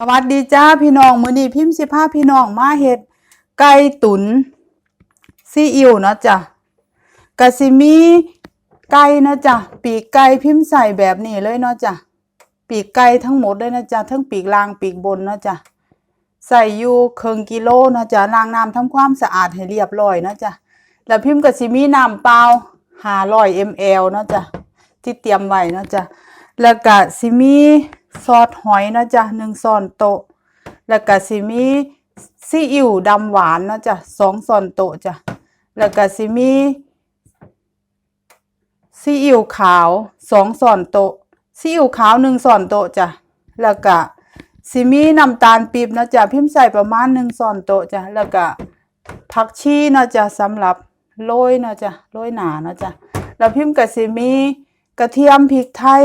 สวัสดีจ้าพี่น้องมือนี้พิมพ์สิพาพี่น้องมาเฮ็ดไก่ตุ๋นซีอิ๊วเนาะจ้ะกะสิมีไก่นะจ้ะปีกไก่พิมพ์ใส่แบบนี้เลยเนาะจ้ะปีกไก่ทั้งหมดเลยนะจ้ะทั้งปีกล่างปีกบนเนาะจ้ะใส่อยู่ครึ่งกิโลเนาะจ้ะล้างน้ำทำความสะอาดให้เรียบร้อยเนาะจ้ะแล้วพิมพ์ก็สิมีน้ำเปล่า500 ml เนาะจ้ะที่เตรียมไว้เนาะจ้ะแล้วก็สิมี ซอสหอยนาะจ้ะหนึ่งช้อนโตะแล้วก็สิมีซีอิ๊วดำหวานนาะจ้ะสองช้อนโตะจ้ะแล้วก็สิมีซีอิ๊วขาวสองช้อนโตะซีอิ๊วขาวหนึ่งช้อนโตะจ้ะแล้วก็สิมีน้ำตาลปี๊บนาะจ้ะพิมพ์ใส่ประมาณหนึ่งช้อนโตะจ้ะแล้วก็ผักชีนาะจ้ะสำหรับโรยนาะจ้ะโรยหนานาะจ้ะแล้วพิมพ์ก็สิมีกระเทียมพริกไทย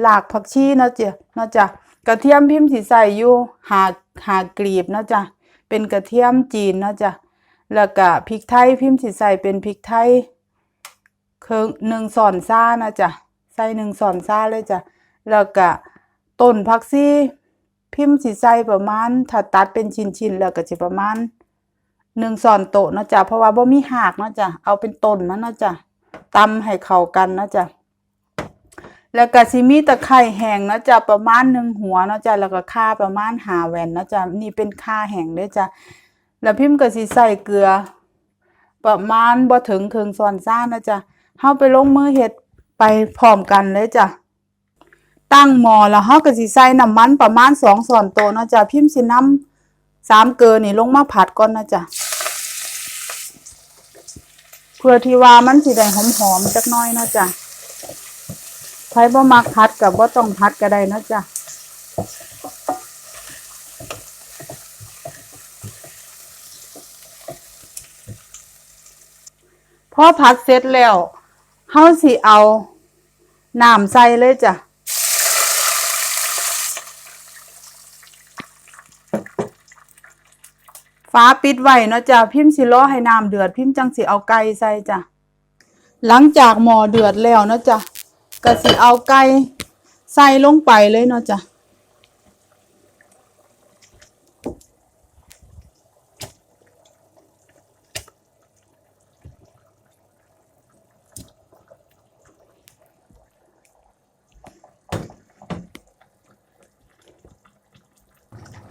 หลากผักชีนาะจ้ะนาะจ้ะกระเทียมพิมพ์สิใส่อยู่หาหากลีบนาะจ้ะเป็นกระเทียมจีนนาะจ้ะแล้วก็พริกไทยพิมพ์สิใส่เป็นพริกไทยเครื่องหนึ่งส่อนซ่านะจ้ะใส่หนึ่งส่อนซ่าเลยจ้ะแล้วก็ต้นผักชีพิมพ์สิใส่ประมาณถ้าตัดเป็นชิ้นๆแล้วก็สิประมาณหนึ่งส่อนโตนาะจ้ะเพราะว่าบ่มีหากนาะจ้ะเอาเป็นต้นมันนาะจ้ะตำให้เข้ากันนะจ๊ะ แล้วก็สิมีตะไคร้แห้งนะจ๊ะประมาณหนึ่งหัวนะจ๊ะแล้วก็ข่าประมาณหาแหวนนะจ๊ะนี่เป็นข่าแห้งเด้จ้ะแล้วพิมพ์ก็สิใส่เกลือ ประมาณบ่ถึงครึ่งช้อนซ่านะจ๊ะเฮาไปลงมือเฮ็ดไปพร้อมกันเลยจ้ะตั้งหม้อแล้วเฮาก็สิใส่น้ำมันประมาณ2ช้อนโตนะจ๊ะพิมพ์สินำสามเกลือนี่ลงมาผัดก่อนนะจ๊ะเพื่อที่ว่ามันสิได้หอมๆจักหน้อยเนาะจ้ะ รบ่มักผัดกับบ่ต้องผัดก็ได้นะจ้ะพอผัดเสร็จแล้วเฮาสิเอาน้ำใส่เลยจ้ะฟ้าปิดไว้เนาะจ้ะพิมพ์สิรอให้น้ำเดือด พิมพ์จังสิเอาไก่ใส่จ้ะหลังจากหม้อเดือดแล้วเนาะจ้ะ ก็สิเอาไก่ใส่ลงไปเลยเนาะจ้ะ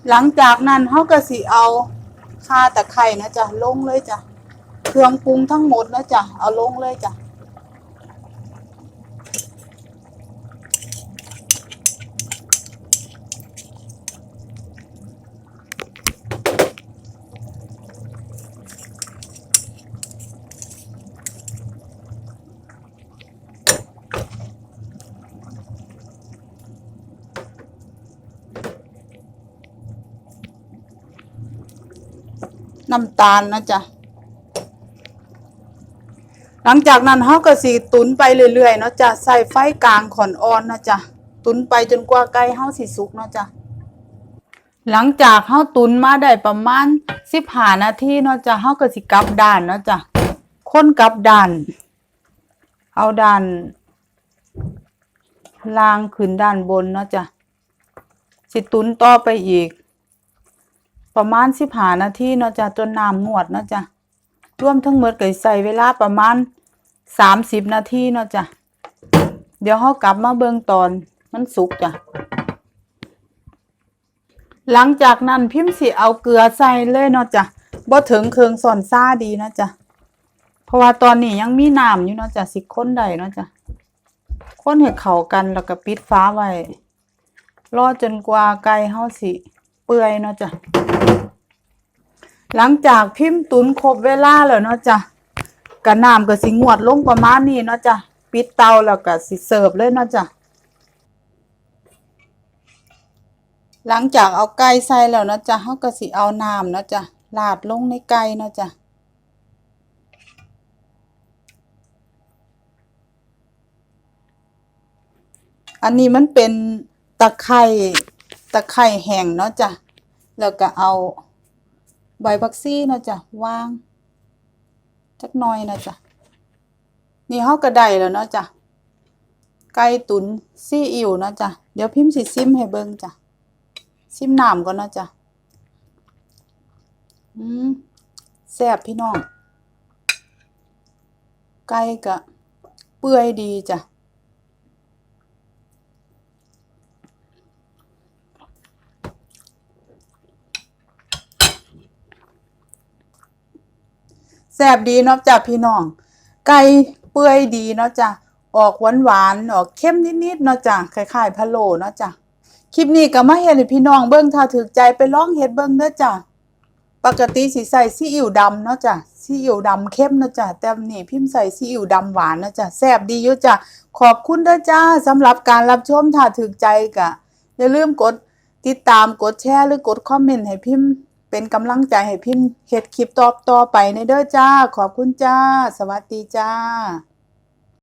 หลังจากนั้นเฮาก็สิเอาข่าตะไคร้นะจ้ะลงเลยจ้ะเครื่องปรุงทั้งหมดนะจ้ะเอาลงเลยจ้ะ น้ำตาลนะจ๊ะหลังจากนั้นเฮาก็สิตุนไปเรื่อยๆเนาะจ้ะใส่ไฟกลางขอนอ่อนนะจ๊ะตุนไปจนกว่าไก่เฮาสิสุกเนาะจ้ะหลังจากเฮาตุนมาได้ประมาณ15นาทีเนาะจ้ะเฮาก็สิกลับด้านเนาะจ้ะคนกลับด้าน เอาด้านล่างขึ้นด้านบนเนาะจ้ะสิตุนต่อไปอีก ประมาณสิบหานาทีเนาะจ้ะจนน้ำงวดเนาะจ้ะรวมทั้งหมดก็ใส่เวลาประมาณสามสิบนาทีเนาะจ้ะเดี๋ยวเขากลับมาเบิ่งตอนมันสุกจ้ะหลังจากนั้นพิมพ์สิเอาเกลือใส่เลยเนาะจ้ะบ่ถึงเครื่องสอนซ่าดีเนาะจ้ะเพราะว่าตอนนี้ยังมีน้ำอยู่เนาะจ้ะสิค้นใดเนาะจ้ะค้นให้เข้ากันแล้วก็ปิดฟ้าไว้รอจนกว่าไก่เฮาสิ เปื่อยเนาะจ้ะ หลังจากพิมพ์ตุนครบเวลาแล้วเนาะจ้ะกะน้ำก็สิงวดลงประมาณนี้เนาะจ้ะปิดเตาแล้วก็สิเสิร์ฟเลยเนาะจ้ะหลังจากเอาไก่ใส่แล้วเนาะจ้ะเฮาก็สิเอาน้ำเนาะจ้ะราดลงในไก่เนาะจ้ะอันนี้มันเป็นตะไคร่ตะไคร่แห้งเนาะจ้ะแล้วก็เอา ใบบักซี่เนาะจ้ะวาง จักหน่อยนะจ้ะนี่เฮาก็ไดแล้วเนาะจ้ะไก่ตุ๋นซี่อิ๊วเนาะจ้ะเดี๋ยวพิมพ์สิซิมให้เบิ่งจ้ะชิมน้ำก่อนนะจ้ะอืมแซ่บพี่น้อง ไก่กะ เปื่อยดีจ้ะ แซ่บดีเนาะจ้ะพี่น้อง ไก่เปื่อยดีเนาะจ้ะออกหวานหวานออกเข้มนิดๆเนาะจ้ะคล้ายๆพะโล้เนาะจ้ะคลิปนี้ก็มาเฮ็ดให้พี่น้องเบิ่งถ้าถูกใจไปลองเฮ็ดเบิ่งเด้อจ้ะปกติสิใส่ซีอิ๊วดำเนาะจ้ะซีอิ๊วดำเข้มเนาะจ้ะแต่นี่พิมพ์ใส่ซีอิ๊วดำหวานเนาะจ้ะแซ่บดีอยู่จ้ะขอบคุณเด้อจ้าสำหรับการรับชมถ้าถูกใจก็อย่าลืมกดติดตามกดแชร์หรือกดคอมเมนต์ให้พิมพ์ เป็นกำลังใจให้พิมพ์เฮ็ดคลิปต่อต่อไปในเด้อจ้า ขอบคุณจ้า สวัสดีจ้า